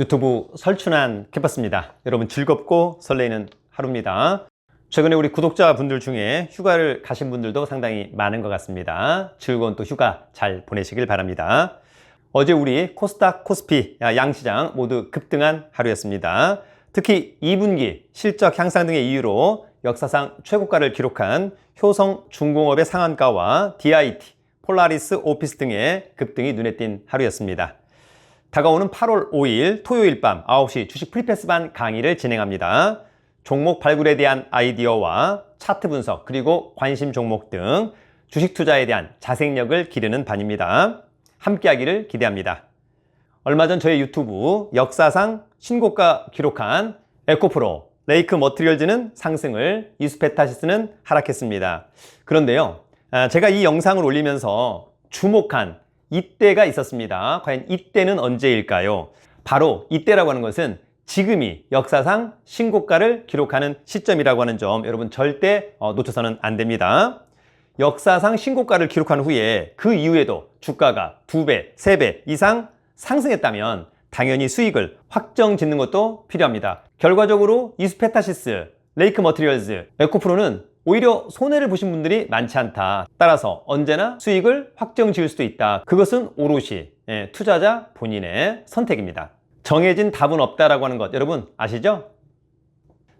유튜브 설춘한 캠퍼스입니다. 여러분 즐겁고 설레이는 하루입니다. 최근에 우리 구독자분들 중에 휴가를 가신 분들도 상당히 많은 것 같습니다. 즐거운 또 휴가 잘 보내시길 바랍니다. 어제 우리 코스닥, 코스피, 양시장 모두 급등한 하루였습니다. 특히 2분기 실적 향상 등의 이유로 역사상 최고가를 기록한 효성 중공업의 상한가와 DIT, 폴라리스 오피스 등의 급등이 눈에 띈 하루였습니다. 다가오는 8월 5일 토요일 밤 9시 주식 프리패스반 강의를 진행합니다. 종목 발굴에 대한 아이디어와 차트 분석 그리고 관심 종목 등 주식 투자에 대한 자생력을 기르는 반입니다. 함께하기를 기대합니다. 얼마 전 저의 유튜브 역사상 신고가 기록한 에코프로 레이크 머트리얼즈는 상승을 이수페타시스는 하락했습니다. 그런데요, 아, 제가 이 영상을 올리면서 주목한 이때가 있었습니다. 과연 이때는 언제일까요? 바로 이때라고 하는 것은 지금이 역사상 신고가를 기록하는 시점이라고 하는 점 여러분 절대 어, 놓쳐서는 안 됩니다. 역사상 신고가를 기록한 후에 그 이후에도 주가가 두 배, 이상 상승했다면 당연히 수익을 확정 짓는 것도 필요합니다. 결과적으로 이스페타시스, 레이크 머티리얼즈, 에코프로는 오히려 손해를 보신 분들이 많지 않다. 따라서 언제나 수익을 확정 지을 수도 있다. 그것은 오롯이 예, 투자자 본인의 선택입니다. 정해진 답은 없다라고 하는 것 여러분 아시죠?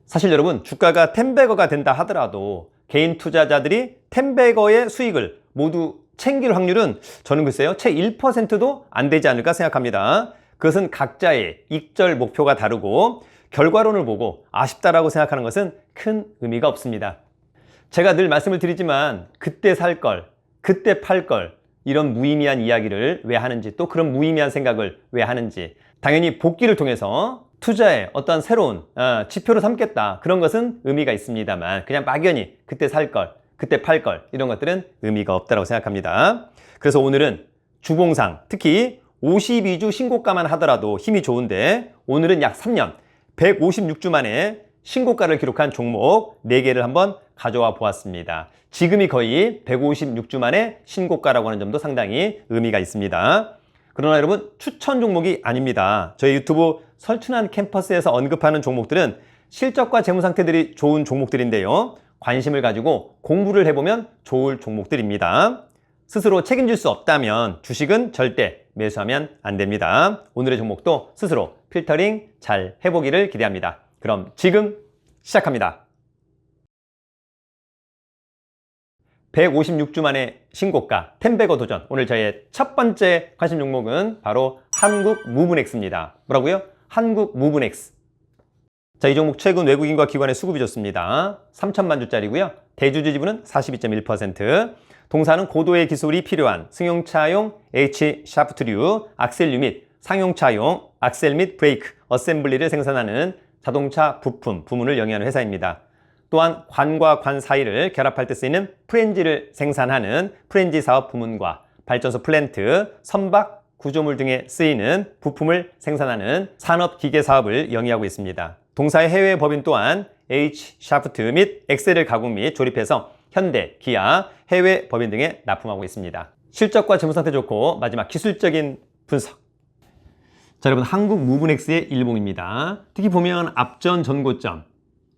사실 여러분 주가가 텐베거가 된다 하더라도 개인 투자자들이 텐베거의 수익을 모두 챙길 확률은 저는 글쎄요 채 1%도 안 되지 않을까 생각합니다. 그것은 각자의 익절 목표가 다르고 결과론을 보고 아쉽다라고 생각하는 것은 큰 의미가 없습니다. 제가 늘 말씀을 드리지만 그때 살 걸, 그때 팔 걸 이런 무의미한 이야기를 왜 하는지 또 그런 무의미한 생각을 왜 하는지 당연히 복귀를 통해서 투자에 어떤 새로운 어, 지표를 삼겠다 그런 것은 의미가 있습니다만 그냥 막연히 그때 살 걸, 그때 팔 걸 이런 것들은 의미가 없다고 생각합니다. 그래서 오늘은 주봉상 특히 52주 신고가만 하더라도 힘이 좋은데 오늘은 약 3년 156주 만에 신고가를 기록한 종목 4개를 한번 가져와 보았습니다. 지금이 거의 156주 만에 신고가라고 하는 점도 상당히 의미가 있습니다. 그러나 여러분 추천 종목이 아닙니다. 저희 유튜브 설춘한 캠퍼스에서 언급하는 종목들은 실적과 재무 상태들이 좋은 종목들인데요. 관심을 가지고 공부를 해보면 좋을 종목들입니다. 스스로 책임질 수 없다면 주식은 절대 매수하면 안 됩니다. 오늘의 종목도 스스로 필터링 잘 해보기를 기대합니다. 그럼 지금 시작합니다. 156주 만에 신고가 텐베거 도전. 오늘 저의 첫 번째 관심 종목은 바로 한국 무브넥스입니다. 뭐라고요? 한국 무브넥스. 자, 이 종목 최근 외국인과 기관의 수급이 좋습니다. 3천만 주짜리고요. 대주주 지분은 42.1% 동사는 고도의 기술이 필요한 승용차용 H 샤프트류 악셀 유닛 상용차용 악셀 및 브레이크 어셈블리를 생산하는 자동차 부품 부문을 영위하는 회사입니다 또한 관과 관 사이를 결합할 때 쓰이는 프렌지를 생산하는 프렌지 사업 부문과 발전소 플랜트, 선박, 구조물 등에 쓰이는 부품을 생산하는 산업 기계 사업을 영위하고 있습니다. 동사의 해외 법인 또한 H 샤프트 및 엑셀을 가공 및 조립해서 현대, 기아, 해외 법인 등에 납품하고 있습니다. 실적과 재무 상태 좋고 마지막 기술적인 분석. 자, 여러분 한국 무브넥스의 일봉입니다. 특히 보면 앞전 전고점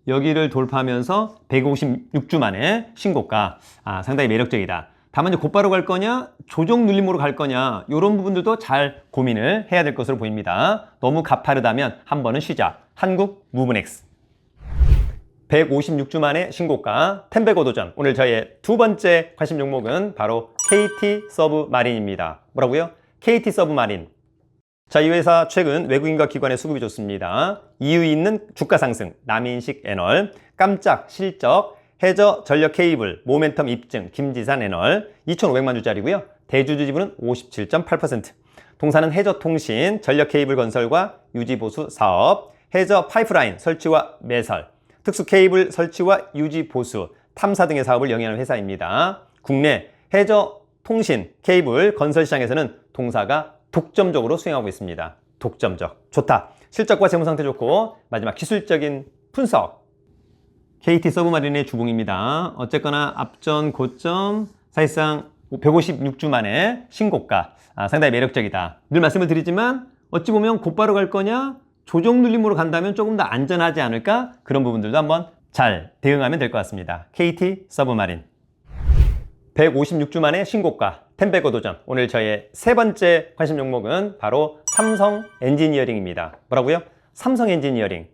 여기를 돌파하면서 156주 만에 신고가 아, 상당히 매력적이다. 다만 이제 곧바로 갈 거냐 조정 눌림으로 갈 거냐 이런 부분들도 잘 고민을 해야 될 것으로 보입니다. 너무 가파르다면 한 번은 쉬자. 한국 무브넥스 156주 만에 신고가 텐베고 도전 오늘 저의 두 번째 관심 종목은 바로 KT 서브마린입니다. 뭐라고요? KT 서브마린 자, 이 회사 최근 외국인과 기관의 수급이 좋습니다. 이유 있는 주가 상승, 남인식 애널, 깜짝 실적, 해저 전력 케이블, 모멘텀 입증, 김지산 애널 2,500만 주짜리고요. 대주주 지분은 57.8%. 동사는 해저 통신, 전력 케이블 건설과 유지 보수 사업, 해저 파이프라인 설치와 매설, 특수 케이블 설치와 유지 보수, 탐사 등의 사업을 영위하는 회사입니다. 국내 해저 통신, 케이블 건설 시장에서는 동사가 독점적으로 수행하고 있습니다. 독점적. 좋다. 실적과 재무 상태 좋고 마지막 기술적인 분석. KT 서브마린의 주봉입니다. 어쨌거나 앞전 고점 사실상 156주 만에 신고가 아, 상당히 매력적이다. 늘 말씀을 드리지만 어찌 보면 곧바로 갈 거냐? 조정 눌림으로 간다면 조금 더 안전하지 않을까? 그런 부분들도 한번 잘 대응하면 될 것 같습니다. KT 서브마린. 156주 만에 신고가 템베거 도전. 오늘 저의 세 번째 관심 종목은 바로 삼성 엔지니어링입니다. 뭐라고요? 삼성 엔지니어링.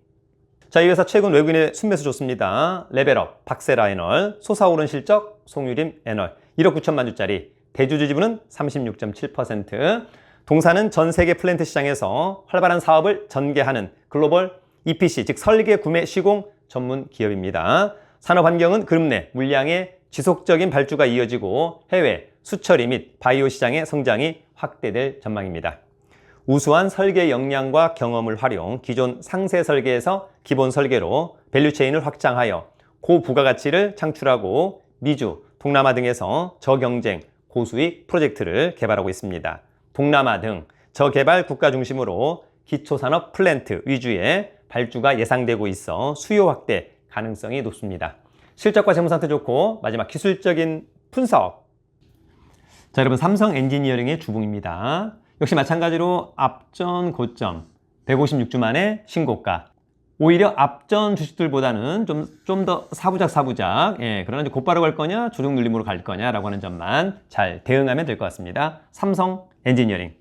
자, 이 회사 최근 외국인의 순매수 좋습니다. 레벨업, 박세라이널, 솟아오른 실적, 송유림 애널. 1억 9천만 주짜리. 대주주 지분은 36.7%. 동사는 전 세계 플랜트 시장에서 활발한 사업을 전개하는 글로벌 EPC, 즉 설계, 구매, 시공 전문 기업입니다. 산업 환경은 그룹 내 물량의 지속적인 발주가 이어지고 해외, 수처리 및 바이오 시장의 성장이 확대될 전망입니다. 우수한 설계 역량과 경험을 활용, 기존 상세 설계에서 기본 설계로 밸류체인을 확장하여 고부가가치를 창출하고 미주, 동남아 등에서 저경쟁, 고수익 프로젝트를 개발하고 있습니다. 동남아 등 저개발 국가 중심으로 기초산업 플랜트 위주의 발주가 예상되고 있어 수요 확대 가능성이 높습니다. 실적과 재무 상태 좋고 마지막 기술적인 분석. 자, 여러분 삼성 엔지니어링의 주봉입니다. 역시 마찬가지로 앞전 고점 156주 만에 신고가. 오히려 앞전 주식들보다는 좀 좀 더 사부작 사부작. 예, 그러나 이제 곧바로 갈 거냐, 조정 눌림으로 갈 거냐라고 하는 점만 잘 대응하면 될 것 같습니다. 삼성 엔지니어링.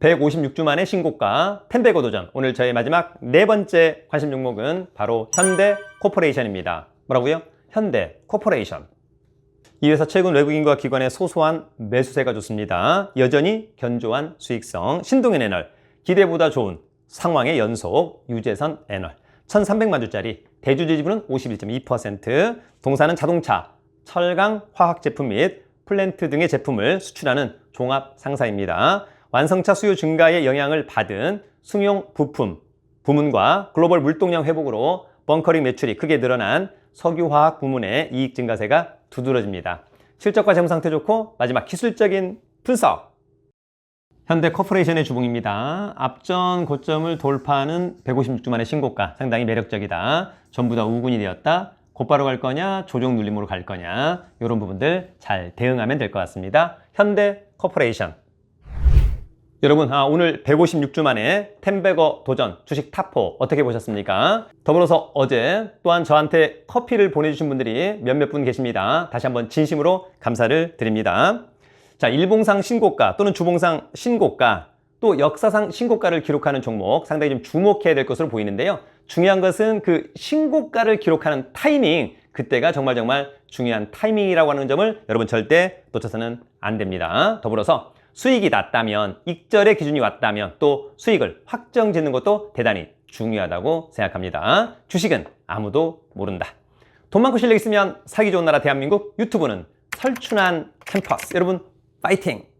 156주 만에 신고가 텐베거 도전. 오늘 저의 마지막 네 번째 관심 종목은 바로 현대 코퍼레이션입니다. 뭐라고요? 현대 코퍼레이션. 이 회사 최근 외국인과 기관의 소소한 매수세가 좋습니다. 여전히 견조한 수익성, 신동현 애널, 기대보다 좋은 상황의 연속, 유재선 애널, 1,300만 주짜리, 대주주 지분은 51.2%, 동사는 자동차, 철강, 화학 제품 및 플랜트 등의 제품을 수출하는 종합 상사입니다. 완성차 수요 증가에 영향을 받은 승용 부품, 부문과 글로벌 물동량 회복으로 벙커링 매출이 크게 늘어난 석유화학 부문의 이익 증가세가 두드러집니다. 실적과 재무 상태 좋고 마지막 기술적인 분석. 현대 코퍼레이션의 주봉입니다. 앞전 고점을 돌파하는 156주 만의 신고가 상당히 매력적이다. 전부 다 우군이 되었다. 곧바로 갈 거냐, 조정 눌림으로 갈 거냐, 이런 부분들 잘 대응하면 될 것 같습니다. 현대 코퍼레이션. 여러분, 아, 오늘 156주 만에 템베거 도전 주식 탑4 어떻게 보셨습니까? 더불어서 어제 또한 저한테 커피를 보내주신 분들이 몇몇 분 계십니다. 다시 한번 진심으로 감사를 드립니다. 자, 일봉상 신고가 또는 주봉상 신고가 또 역사상 신고가를 기록하는 종목 상당히 좀 주목해야 될 것으로 보이는데요. 중요한 것은 그 신고가를 기록하는 타이밍, 그때가 정말 정말 중요한 타이밍이라고 하는 점을 여러분 절대 놓쳐서는 안 됩니다. 더불어서 수익이 났다면, 익절의 기준이 왔다면 또 수익을 확정 짓는 것도 대단히 중요하다고 생각합니다. 주식은 아무도 모른다. 돈 많고 실력 있으면 살기 좋은 나라 대한민국 유튜브는 설춘한 캠퍼스. 여러분, 파이팅!